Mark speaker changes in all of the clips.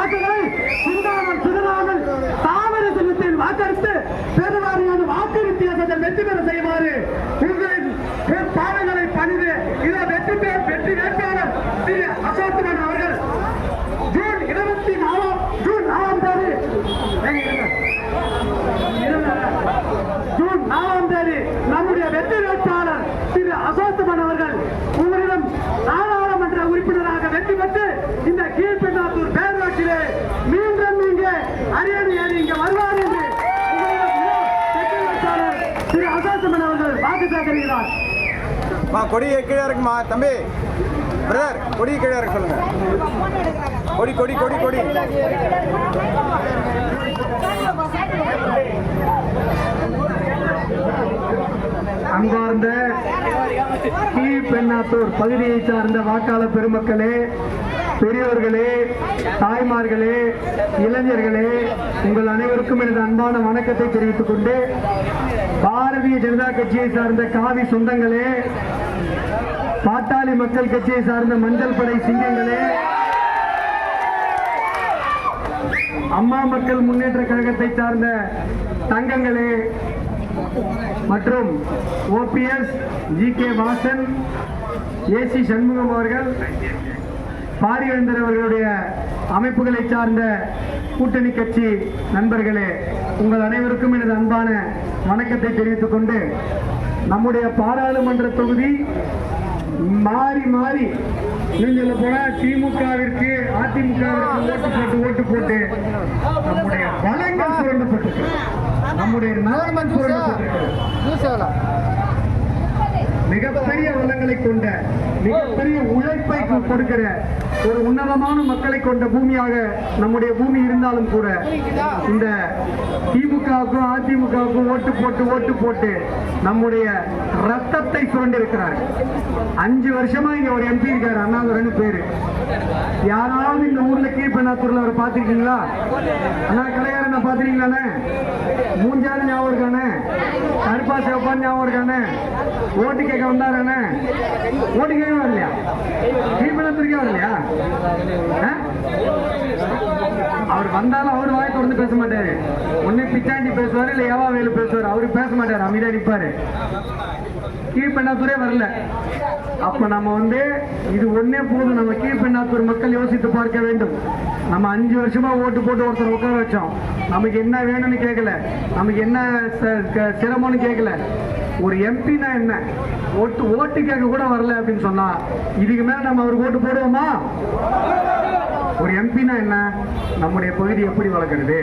Speaker 1: வாக்குகளை சிந்தாமல்
Speaker 2: மா கொடி கீழே இருக்குமா தம்பி. பிரதர் கொடி கீழே இருக்கு சொல்லுங்க. கொடி கொடி கொடி கொடி.
Speaker 1: அன்பார்ந்த கீழ்பெண்ணாத்தூர் பகுதியை சார்ந்த வாக்காளர் பெருமக்களே பெரியோர்களே தாய்மார்களே இளைஞர்களே உங்கள் அனைவருக்கும் எனது அன்பான வணக்கத்தை தெரிவித்துக் கொண்டு பாரதிய ஜனதா கட்சியை சார்ந்த காவி சொந்தங்களே பாட்டாளி மக்கள் கட்சியை சார்ந்த மஞ்சள் படை சிங்கங்களே அம்மா மக்கள் முன்னேற்ற கழகத்தை சார்ந்த தங்கங்களே மற்றும் OPS G K Vasan AC Shanmugam அவர்கள் பாரிவேந்தர் அவர்களுடைய அமைப்புகளை சார்ந்த கூட்டணி கட்சி நண்பர்களே உங்கள் அனைவருக்கும் எனது அன்பான வணக்கத்தை தெரிவித்துக் கொண்டு நம்முடைய பாராளுமன்ற தொகுதி மாறி மாறி இன்னும் சொல்ல போனா திமுகவிற்கு அதிமுகவிற்கு ஓட்டு போட்டு ஓட்டு போட்டு நம்முடைய பலங்கள் சுரண்டப்பட்டிருக்கு நம்முடைய நலன் சுரண்டப்பட்டிருக்கு மிகப்பெரிய வளங்களை கொண்ட மிகப்பெரிய உழைப்பை கொடுக்கிற ஒரு உன்னதமான மக்களை கொண்ட பூமியாக நம்முடைய பூமி இருந்தாலும் கூட இந்த திமுகவுக்கும் அதிமுகவுக்கும் ஓட்டு போட்டு ஓட்டு போட்டு நம்முடைய ரத்தத்தை சுரண்டிருக்கிறார். அஞ்சு வருஷமா இங்க ஒரு எம்பி இருக்காரு அண்ணாதுரன்னு பேரு. யாராவது இந்த ஊர்ல கீழ்பெண்ணாத்தூர்ல அவரை பாத்திருக்கீங்களா அண்ணா கலையாரண்ணா பார்த்திருக்கீங்களாண்ணே? மூஞ்சாலும் ஞாபகம் இருக்கானே கருப்பா சிவப்பா ஞாபகம் இருக்கானே ஓட்டு கேட்க வந்தாரானே ஓட்டு கேட்க வரலையா? கீழ்பெண்ணாத்தூருக்கே வரலையா? ஆ? அவர் வந்தாலும் அவர் வாய் தொடர்ந்து பேச மாட்டாரு. ஒண்ணு பிச்சாண்டி பேசுவாரு இல்ல ஏவா வேலு பேசுவாரு அவரு பேச மாட்டாரு அமைதியா நிற்பாரு கீழ்பெண்ணாத்தூரே வரல. அப்ப நம்ம வந்து இது ஒன்னே போதும் நம்ம கீழ்பெண்ணாத்தூர் மக்கள் யோசித்து பார்க்க வேண்டும். நம்ம அஞ்சு வருஷமா ஓட்டு போட்டு ஒருத்தர் உட்கார வச்சோம். நமக்கு என்ன வேணும்னு கேட்கல நமக்கு என்ன ச- சிரமம்னு கேட்கல ஒரு எம்பினா என்ன? ஓட்டு ஓட்டு கேட்க கூட வரல அப்படின்னு சொன்னா இதுக்கு மேல நம்ம அவருக்கு ஓட்டு போடுவோமா? ஒரு எம்பினா என்ன? நம்முடைய பகுதி எப்படி வளர்க்குறது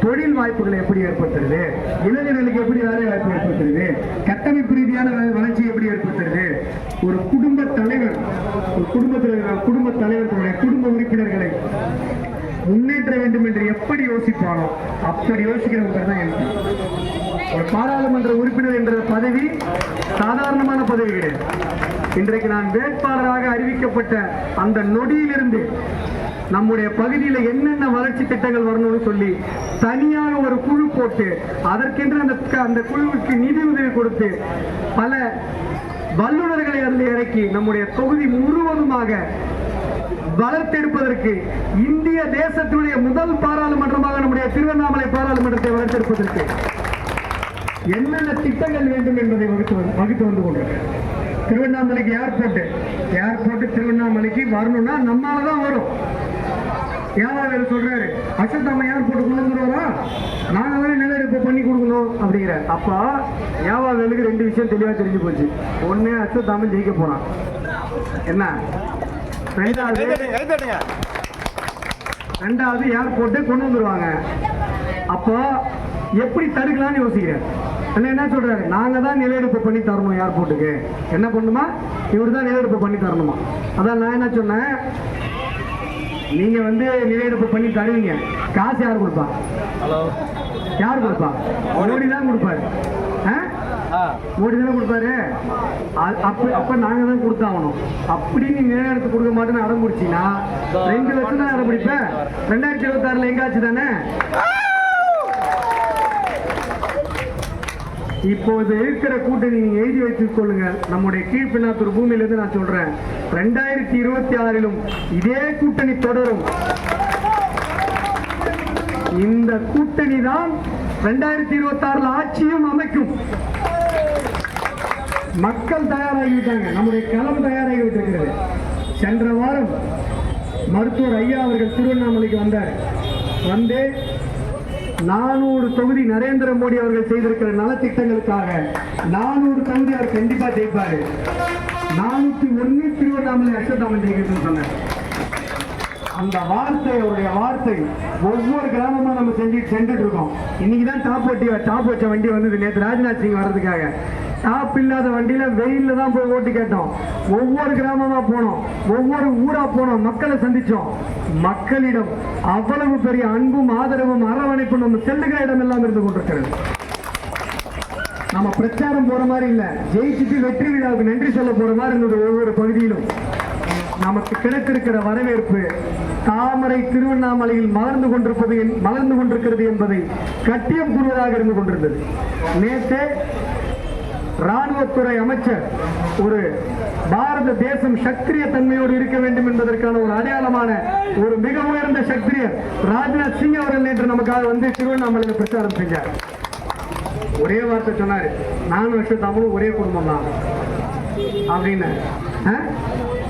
Speaker 1: தொழில் வாய்ப்புகளை எப்படி ஏற்படுத்துறது இளைஞர்களுக்கு எப்படி வேலை வாய்ப்பு ஏற்படுத்துறது கட்டமைப்பு ரீதியான வளர்ச்சி எப்படி ஏற்படுத்துறது ஒரு குடும்ப தலைவர் ஒரு குடும்பத்தில் குடும்ப தலைவர்களுடைய குடும்ப உறுப்பினர்களை முன்னேற்ற வேண்டும் என்று எப்படி யோசிப்பானோ அப்படி யோசிக்கிறவங்க தான் எம்பி ஒரு பாராளுமன்ற உறுப்பினர் என்ற பதவி சாதாரணமான பதவி கிடையாது. இன்றைக்கு நான் வேட்பாளராக அறிவிக்கப்பட்ட அந்த நொடியிலிருந்து நம்முடைய பகுதியில் என்னென்ன வளர்ச்சி திட்டங்கள் வரணும்னு சொல்லி தனியாக ஒரு குழு போட்டு அதற்கென்று அந்த அந்த குழுவுக்கு நிதி உதவி கொடுத்து பல வல்லுநர்களை அதில் இறக்கி நம்முடைய தொகுதி முழுவதுமாக வளர்த்தெடுப்பதற்கு இந்திய தேசத்தினுடைய முதல் பாராளுமன்றமாக நம்முடைய திருவண்ணாமலை பாராளுமன்றத்தை வளர்த்தெடுப்பதற்கு என்னென்ன திட்டங்கள் வேண்டும் என்பதை வகுத்து வந்து- வகுத்து வந்து கொண்டிருக்கிறேன் திருவண்ணாமலைக்கு ஏர்போர்ட்டு ஏர்போர்ட்டு திருவண்ணாமலைக்கு வரணும்னா நம்மால தான் வரும். ஏவாவேல் சொல்றாரு? அசத்தாம யார் போட்டு வந்துருவாரா நாங்க தானே நிலநடுப்பு பண்ணி கொடுக்கணும் அப்படிங்கிற அப்போ ஏவாவேலுக்கு ரெண்டு விஷயம் தெளிவாக தெரிஞ்சு போச்சு. ஒண்ணு அசத்தாம ஜெயிக்க போறான். என்ன? ரெண்டாவது ரெண்டாவது ஏர்போர்ட்டே கொண்டு வந்துருவாங்க? அப்போ எப்படி தடுக்கலாம்னு யோசிக்கிறேன் இல்லை என்ன சொல்கிறாரு நாங்கள் தான் நிலையெடுப்பு பண்ணி தரணும் ஏர்போர்ட்டுக்கு என்ன பண்ணுமா? இவர் தான் நிலையெடுப்பு பண்ணி தரணுமா? அதான் நான் என்ன சொன்னேன்? நீங்க வந்து நிலையெடுப்பு பண்ணி தருவீங்க. காசு யார் கொடுப்பா?
Speaker 2: ஹலோ.
Speaker 1: யார் கொடுப்பா? மோடி. தான் கொடுப்பாரு. மோடி தானே கொடுப்பாரு? அப்ப அப்ப நாங்க தான் கொடுத்தாகணும். அப்படி நீ நேரத்து கொடுக்க மாட்டேன்னு அடம் பிடிச்சின்னா ரெண்டு லட்சம் தான் அடம் பிடிப்ப? ரெண்டாயிரத்தி இருபத்தி ஆறுல எங்காச்சு தானே? இப்போது இருக்கிற கூட்டணி நீங்க எழுதி வைத்துக் கொள்ளுங்க. நம்முடைய கீழ்பின்னாத்தூர் பூமியிலிருந்து நான் சொல்றேன். ரெண்டாயிரத்தி இருபத்தி ஆறிலும் இதே கூட்டணி தொடரும். இந்த கூட்டணி தான் ரெண்டாயிரத்தி இருபத்தி ஆறுல ஆட்சியும் அமைக்கும். மக்கள் தயாராகிவிட்டாங்க நம்முடைய களம் தயாராகிவிட்டிருக்கிறது சென்ற வாரம் மருத்துவர் ஐயா அவர்கள் திருவண்ணாமலைக்கு வந்தார். வந்து நானூறு தொகுதி நரேந்திர மோடி அவர்கள் செய்திருக்கிற நலத்திட்டங்களுக்காக நானூறு தொகுதி அவர் கண்டிப்பா ஜெயிப்பாரு. நானூத்தி ஒண்ணு திருவண்ணாமலை அஸ்வத்தாமன் ஜெயிக்கணும்னு சொன்னார். அந்த வார்த்தை அவருடைய வார்த்தை ஒவ்வொரு கிராமமா நம்ம செஞ்சு சென்றுட்டு இருக்கோம். இன்னைக்கு தான் டாப் வட்டி டாப் வச்ச வண்டி வந்தது. நேற்று ராஜ்நாத் சிங் வர்றதுக்காக. டாப் இல்லாத வண்டியில் வெயிலில் தான் போய் ஓட்டு கேட்டோம். ஒவ்வொரு கிராமமா போனோம். ஒவ்வொரு ஊரா போனோம். மக்களை சந்திச்சோம். மக்களிடம் அவ்வளவு பெரிய அன்பும் ஆதரவும் அரவணைப்பும் நம்ம செல்லுகிற இடம் எல்லாம் இருந்து கொண்டிருக்கிறது. நம்ம பிரச்சாரம் போற மாதிரி இல்ல. ஜெயிச்சுட்டு வெற்றி விழாவுக்கு நன்றி சொல்ல போற மாதிரி இருந்தது ஒவ்வொரு பகுதியிலும். நமக்கு கிடைத்திருக்கிற வரவேற்பு தாமரை திருவண்ணாமலையில் மலர்ந்து கொண்டிருப்பது என்- மலர்ந்து கொண்டிருக்கிறது என்பதை கட்டியம் கூறுவதாக இருந்து கொண்டிருந்தது. நேற்று ராணுவத்துறை அமைச்சர் ஒரு பாரத தேசம் சக்திரிய தன்மையோடு இருக்க வேண்டும் என்பதற்கான ஒரு அடையாளமான ஒரு மிக உயர்ந்த சக்திரியர் ராஜ்நாத் சிங் அவர்கள் நேற்று நமக்காக வந்து திருவண்ணாமலையில் பிரச்சாரம் செஞ்சார். ஒரே வார்த்தை சொன்னாரு நானும் வருஷம் தமிழும் ஒரே குடும்பம் தான் அப்படின்னு.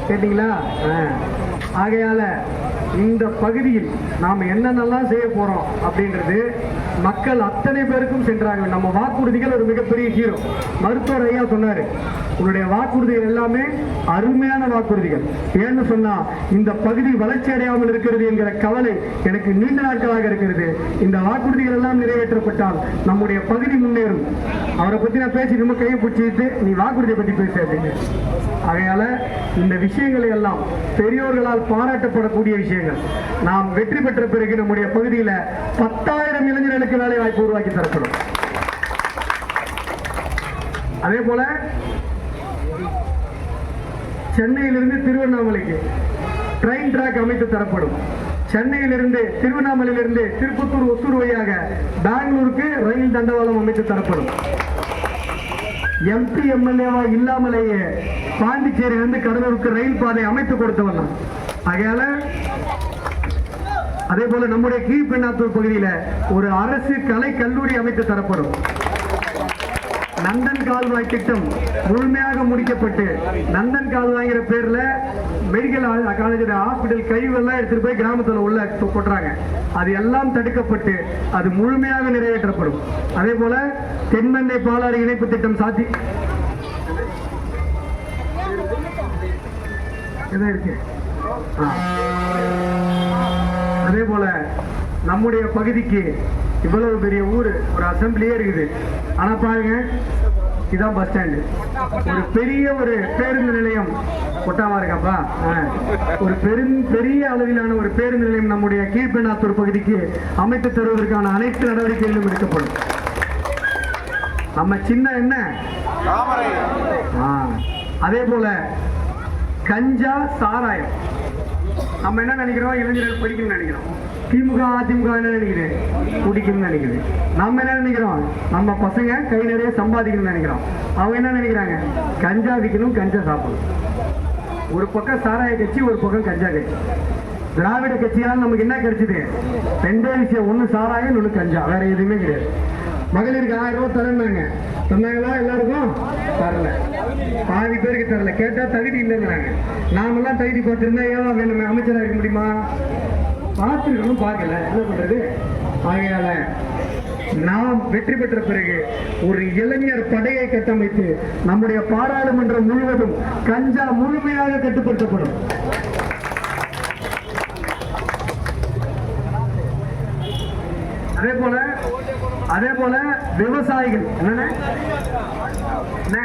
Speaker 1: கேட்டிங்களா? ஆ. இந்த பகுதியில் நாம் என்னென்னலாம் செய்ய போகிறோம் அப்படின்றது மக்கள் அத்தனை பேருக்கும் சென்றாங்க நம்ம வாக்குறுதிகள் ஒரு மிகப்பெரிய ஹீரோ. மருத்துவர் ஐயா சொன்னார் உன்னுடைய வாக்குறுதிகள் எல்லாமே அருமையான வாக்குறுதிகள். ஏன்னு சொன்னால் இந்த பகுதி வளர்ச்சி அடையாமல் இருக்கிறது என்கிற கவலை எனக்கு நீண்ட நாட்களாக இருக்கிறது. இந்த வாக்குறுதிகள் எல்லாம் நிறைவேற்றப்பட்டால் நம்முடைய பகுதி முன்னேறும். அவரை பற்றி நான் பேசி நம்ம கையை பிடிச்சிட்டு நீ வாக்குறுதியை பற்றி பேசு அப்படின்னு. ஆகையால் இந்த விஷயங்களை எல்லாம் பெரியோர்களால் பாராட்டப்படக்கூடிய விஷயங்கள். நாம் வெற்றி பெற்ற பிறகு நம்முடைய பகுதியில் பத்தாயிரம் இளைஞர்களுக்கு வேலை வாய்ப்பு உருவாக்கி தரப்படும். அதே போல சென்னையிலிருந்து திருவண்ணாமலைக்கு ட்ரெயின் ட்ராக் அமைத்து தரப்படும். சென்னையிலிருந்து திருவண்ணாமலையிலிருந்து திருப்பத்தூர் ஒசூர் வழியாக பெங்களூருக்கு ரயில் தண்டவாளம் அமைத்து தரப்படும். எம்பி எம்எல்ஏவா இல்லாமலேயே பாண்டிச்சேரியிலிருந்து கடலூருக்கு ரயில் பாதை அமைத்து கொடுத்தவன் ஆகையால அதே போல நம்முடைய கீழ்பெண்ணாத்தூர் பகுதியில ஒரு அரசு கலை கல்லூரி அமைத்து தரப்படும். நந்தன் கால்வாய் திட்டம் முழுமையாக முடிக்கப்பட்டு நந்தன் கால்வாய்ங்கிற பேர்ல மெடிக்கல் காலேஜ் ஹாஸ்பிட்டல் கழிவெல்லாம் எடுத்துட்டு போய் கிராமத்துல உள்ள கொட்டுறாங்க. அது எல்லாம் தடுக்கப்பட்டு அது முழுமையாக நிறைவேற்றப்படும். அதே போல தென்மண்ணை பாலாறு இணைப்பு திட்டம் சாத்தி இருக்கு. அதே போல நம்முடைய பகுதிக்கு இவ்வளவு பெரிய ஊர் ஒரு அசம்பிளியே இருக்குது. ஆனா பாருங்க இதான் பஸ் ஸ்டாண்டு ஒரு பெரிய ஒரு பேருந்து நிலையம். கொட்டாவா இருக்காப்பா. ஒரு பெரும் பெரிய அளவிலான ஒரு பேருந்து நிலையம் நம்முடைய கீழ்பெண்ணாத்தூர் பகுதிக்கு அமைத்து தருவதற்கான அனைத்து நடவடிக்கைகளும் எடுக்கப்படும். நம்ம சின்ன என்ன. அதே போல கஞ்சா சாராயம். நம்ம என்ன நினைக்கிறோம்? இளைஞர்கள் படிக்கணும்னு நினைக்கிறோம். திமுக அதிமுக என்ன நினைக்குது? குடிக்கணும்னு நினைக்குது. நம்ம என்ன நினைக்கிறோம்? நம்ம பசங்க கை நிறைய சம்பாதிக்கணும்னு நினைக்கிறோம். அவங்க என்ன நினைக்கிறாங்க? கஞ்சா விற்கணும் கஞ்சா சாப்பிடணும். ஒரு பக்கம் சாராய கட்சி ஒரு பக்கம் கஞ்சா கட்சி. திராவிட கட்சியால் நமக்கு என்ன கிடைச்சது? ரெண்டே விஷயம். ஒன்று சாராயம் ஒன்று கஞ்சா. வேற எதுவுமே கிடையாது. மகளிருக்கு ஆயிரம் ரூபாய் தரேன்னாங்க. சொன்னாங்களா எல்லாருக்கும்? தரல. பாதி பேருக்கு தரல. கேட்டால் தகுதி இல்லைங்கிறாங்க. நாமெல்லாம் தகுதி பார்த்துருந்தா ஏன் வேணுமே? அமைச்சராக இருக்க முடியுமா? பார்த்துருக்கணும் பார்க்கல. என்ன பண்றது? ஆகையால நாம் வெற்றி பெற்ற பிறகு ஒரு இளைஞர் படையை கட்டமைத்து நம்முடைய பாராளுமன்றம் முழுவதும் கஞ்சா முழுமையாக கட்டுப்படுத்தப்படும். அதே போல அதே போல விவசாயிகள் என்னென்ன? அண்ணே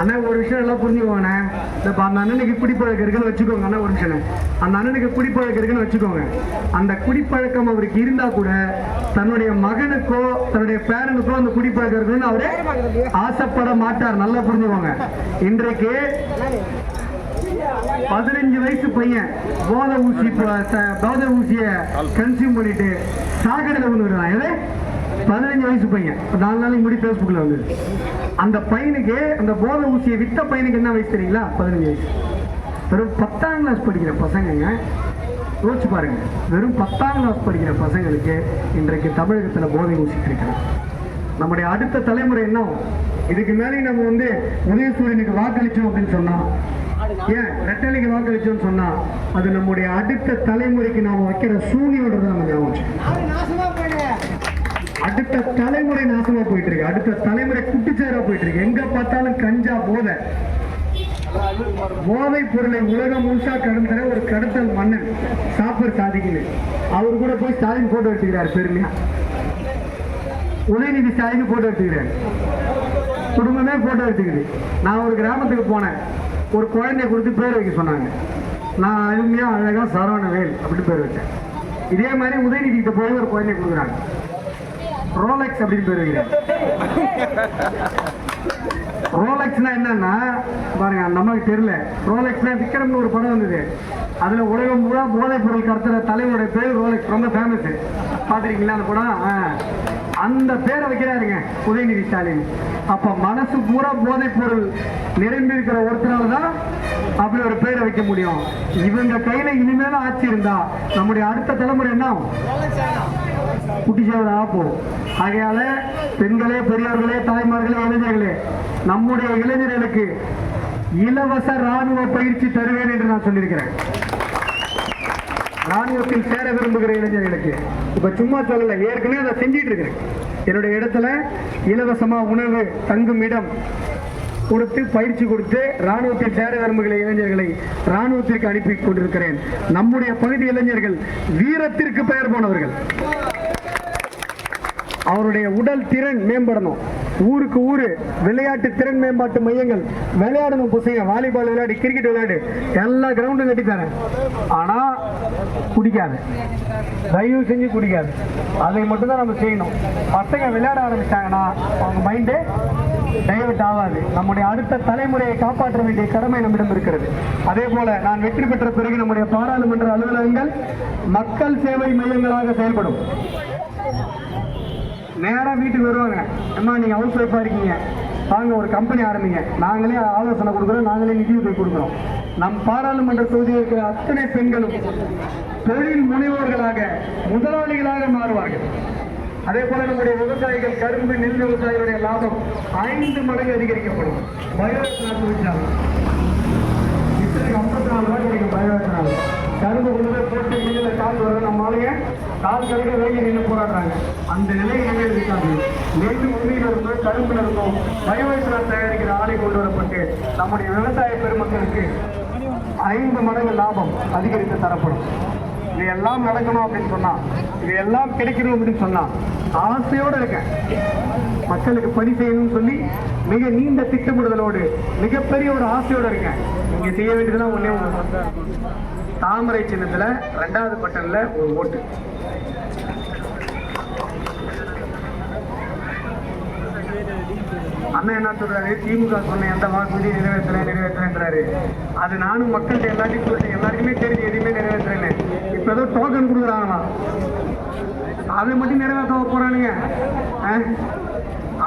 Speaker 1: அண்ணா ஒரு விஷயம் எல்லாம் புரிஞ்சுக்கோங்கண்ணே. இப்போ அந்த அண்ணனுக்கு குடிப்பழக்கம் இருக்குன்னு வச்சுக்கோங்க அண்ணா ஒரு நிமிஷம் அந்த அண்ணனுக்கு குடிப்பழக்கம் இருக்குன்னு வச்சுக்கோங்க. அந்த குடிப்பழக்கம் அவருக்கு இருந்தா கூட தன்னுடைய மகனுக்கோ தன்னுடைய பேரனுக்கோ அந்த குடிப்பழக்கம் இருக்குன்னு அவரே ஆசைப்பட மாட்டார். நல்லா புரிஞ்சுக்கோங்க. இன்றைக்கு பதினஞ்சு வயசு பையன் போதை ஊசி போதை ஊசிய கன்சியூம் பண்ணிட்டு சாக்கடையில் வந்துருக்கான் எது? பதினஞ்சு வயசு பையன். நாலு நாளைக்கு முடி ஃபேஸ்புக்கில் வந்து அந்த பையனுக்கு அந்த போதை ஊசியை வித்த பையனுக்கு என்ன வயசு தெரியுங்களா? பதினஞ்சு வயசு. வெறும் பத்தாம் கிளாஸ் படிக்கிற பசங்கங்க யோசிச்சு பாருங்க. வெறும் பத்தாம் கிளாஸ் படிக்கிற பசங்களுக்கு இன்றைக்கு தமிழகத்தில் போதை ஊசிட்டு இருக்கிறோம் நம்முடைய அடுத்த தலைமுறை என்ன ஆகும்? இதுக்கு மேலே நம்ம வந்து உதயசூரியனுக்கு வாக்களிச்சோம் அப்படின்னு சொன்னா ஏன் ரெட்டலைக்கு வாக்களிச்சோம்னு சொன்னா அது நம்முடைய அடுத்த தலைமுறைக்கு நாம வைக்கிற சூனியோட நம்ம ஞாபகம் அடுத்த தலைமுறை நாசமா போயிட்டு இருக்கு அடுத்த தலைமுறை குட்டிச்சேரா போயிட்டு இருக்கு எங்க பார்த்தாலும் கஞ்சா போதை. போதை பொருளை உலகம் முழுசா கடந்த ஒரு கடத்தல் மன்னன் சாப்பர் சாதிக்குது அவர் கூட போய் ஸ்டாலின் போட்டோ எடுத்துக்கிறார் பெருமையா. உதயநிதி ஸ்டாலின் போட்டோ எடுத்துக்கிறார். குடும்பமே போட்டோ எடுத்துக்குது. நான் ஒரு கிராமத்துக்கு போனேன். ஒரு குழந்தைய கொடுத்து பேர் வைக்க சொன்னாங்க. நான் அருமையா அழகா சரவணவேல் அப்படின்னு பேர் வச்சேன். இதே மாதிரி உதயநிதி கிட்ட போய் ஒரு குழந்தைய கொடுக்குறாங்க. ரோலெக்ஸ் அப்படின்னு பேர் வைக்கிறேன். ரோலெக்ஸ்னா என்னன்னா பாருங்க நமக்கு தெரியல. ரோலெக்ஸ்னா விக்ரம்னு ஒரு படம் வந்தது. அதுல உலகம் பூரா போதைப் பொருள் கடத்துற தலைவருடைய பேர் ரோலெக்ஸ் ரொம்ப ஃபேமஸ் பாத்திருக்கீங்களா அந்த படம்? ஆ. அந்த பேரை வைக்கிறாருங்க உதயநிதி ஸ்டாலின். அப்ப மனசு பூரா போதைப் பொருள் நிரம்பி இருக்கிற ஒருத்தரால தான் அப்படி ஒரு பேரை வைக்க முடியும். இவங்க கையில இனிமேல ஆட்சி இருந்தா நம்முடைய அடுத்த தலைமுறை என்ன ஆகும்? குட்டிச்சவராக போகும் ஆகையால பெண்களே பெரியவர்களே தாய்மார்களே இளைஞர்களே நம்முடைய இளைஞர்களுக்கு இலவச ராணுவ பயிற்சி தருவேன் என்று நான் சொல்லியிருக்கிறேன். ராணுவத்தில் சேர விரும்புகிற இளைஞர்களுக்கு இப்ப சும்மா சொல்லல ஏற்கனவே அதை செஞ்சிட்டு இருக்கிறேன். என்னுடைய இடத்துல இலவசமா உணவு தங்கும் இடம் கொடுத்து பயிற்சி கொடுத்து ராணுவத்தில் சேர விரும்புகிற இளைஞர்களை ராணுவத்திற்கு அனுப்பி கொண்டிருக்கிறேன். நம்முடைய பகுதி இளைஞர்கள் வீரத்திற்கு பெயர் போனவர்கள். அவருடைய உடல் திறன் மேம்படணும். ஊருக்கு ஊரு விளையாட்டு திறன் மேம்பாட்டு மையங்கள் விளையாடணும் பசங்க வாலிபால் விளையாடு கிரிக்கெட் விளையாடு எல்லா கிரவுண்டும் கட்டித்தரேன். ஆனால் ஆனா குடிக்காது. தயவு செஞ்சு குடிக்காது. அதை மட்டும்தான் நம்ம செய்யணும். பசங்க விளையாட ஆரம்பிச்சாங்கன்னா அவங்க மைண்டு டைவர்ட் ஆகாது. நம்முடைய அடுத்த தலைமுறையை காப்பாற்ற வேண்டிய கடமை நம்மிடம் இருக்கிறது. அதே போல நான் வெற்றி பெற்ற பிறகு நம்முடைய பாராளுமன்ற அலுவலகங்கள் மக்கள் சேவை மையங்களாக செயல்படும். நேராக வீட்டுக்கு வருவாங்க. அம்மா நீங்கள் ஹவுஸ் ஒய்ஃபாக இருக்கீங்க. வாங்க ஒரு கம்பெனி ஆரம்பிங்க. நாங்களே ஆலோசனை கொடுக்குறோம். நாங்களே நிதியுதவி கொடுக்குறோம். நம் பாராளுமன்ற தொகுதியில் இருக்கிற அத்தனை பெண்களும் தொழில் முனைவோர்களாக முதலாளிகளாக மாறுவார்கள். அதே போல நம்முடைய விவசாயிகள் கரும்பு நெல் விவசாயிகளுடைய லாபம் ஐந்து மடங்கு அதிகரிக்கப்படும். பயோஎத்தனால் தொழிற்சாலை இத்தனைக்கு ஐம்பத்தி நாலு ரூபாய் கிடைக்கும் பயோஎத்தனால் கரும்பு கொண்டு போய் போட்டு மில்லில் கால் வர நம்ம ஆளுங்க கால் கழுக வெளியே நின்று போராடுறாங்க. அந்த நிலை எங்கே இருக்காது நெல் உண்மையில் இருந்தும் கரும்புல இருந்தும் பயோஎத்தனால் தயாரிக்கிற ஆலை கொண்டு வரப்பட்டு நம்முடைய விவசாய பெருமக்களுக்கு ஐந்து மடங்கு லாபம் அதிகரித்து தரப்படும். இது எல்லாம் நடக்கணும் அப்படின்னு சொன்னா இது எல்லாம் கிடைக்கணும் அப்படின்னு சொன்னா ஆசையோட இருக்கேன். மக்களுக்கு பணி செய்யணும்னு சொல்லி மிக நீண்ட திட்டமிடுதலோடு மிகப்பெரிய ஒரு ஆசையோட இருக்கேன். நீங்க செய்ய வேண்டியதுதான் ஒண்ணே ஒன்று தாமரை சின்னத்துல ரெண்டாவது பட்டன்ல ஒரு ஓட்டு. அண்ணன் என்ன சொல்றாரு? திமுக சொன்ன எந்த வாக்குறுதியும் நிறைவேற்றல நிறைவேற்றலன்றாரு அது நானும் மக்கள்கிட்ட எல்லாத்தையும் சொல்லிட்டேன் எல்லாருக்குமே தெரியுது எதுவுமே நிறைவேற்றல இப்ப ஏதோ டோக்கன் கொடுக்குறாங்களாம் அதை மட்டும் நிறைவேற்ற போறானுங்க?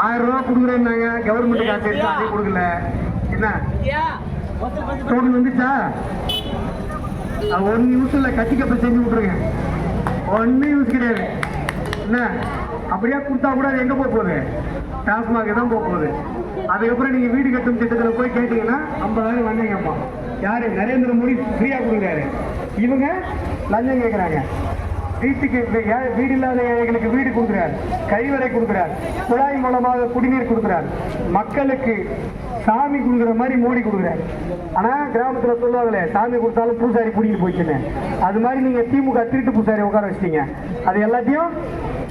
Speaker 1: ஆயிரம் ரூபாய் கொடுக்குறேன்னாங்க. கவர்மெண்ட் காசு எடுத்து அதையும் கொடுக்கல. என்ன? டோக்கன் வந்துச்சா? அது ஒன் நிமிஷம் இல்லை கட்சி செஞ்சு விட்ருங்க ஒன்றும் யூஸ் கிடையாது. என்ன? அப்படியே கொடுத்தா கூட அது எங்கே போக போகுது? டாஸ்மாக தான் போக போகுது. அதுக்கப்புறம் நீங்கள் வீடு கட்டும் திட்டத்தில் போய் கேட்டிங்கன்னா ஐம்பதாயிரம் லஞ்சம் கேட்பான். யார்? நரேந்திர மோடி ஃப்ரீயாக கொடுக்குறாரு. இவங்க லஞ்சம் கேட்குறாங்க. வீட்டுக்கு வீடு இல்லாத ஏழைகளுக்கு வீடு கொடுக்கிறார் கழிவறை கொடுக்கிறார் குழாய் மூலமாக குடிநீர் கொடுக்கிறார். மக்களுக்கு சாமி கொடுக்குற மாதிரி மோடி கொடுக்குறாரு. ஆனால் கிராமத்தில் சொல்லுவாங்களே சாமி கொடுத்தாலும் பூசாரி பிடிக்கிட்டு போயிடுச்சுன்னு அது மாதிரி நீங்கள் திமுக திருட்டு பூசாரி உட்கார வச்சிட்டீங்க. அது எல்லாத்தையும்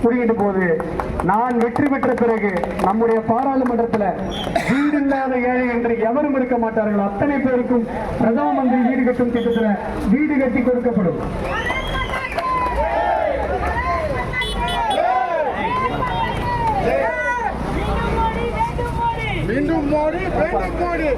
Speaker 1: பிடிக்கிட்டு போகுது. நான் வெற்றி பெற்ற பிறகு நம்முடைய பாராளுமன்றத்தில் வீடு இல்லாத ஏழை என்று எவரும் இருக்க மாட்டார்கள். அத்தனை பேருக்கும் பிரதம மந்திரி வீடு கட்டும் திட்டத்தில் வீடு கட்டி கொடுக்கப்படும். மீண்டும் மோடி மீண்டும் மோடி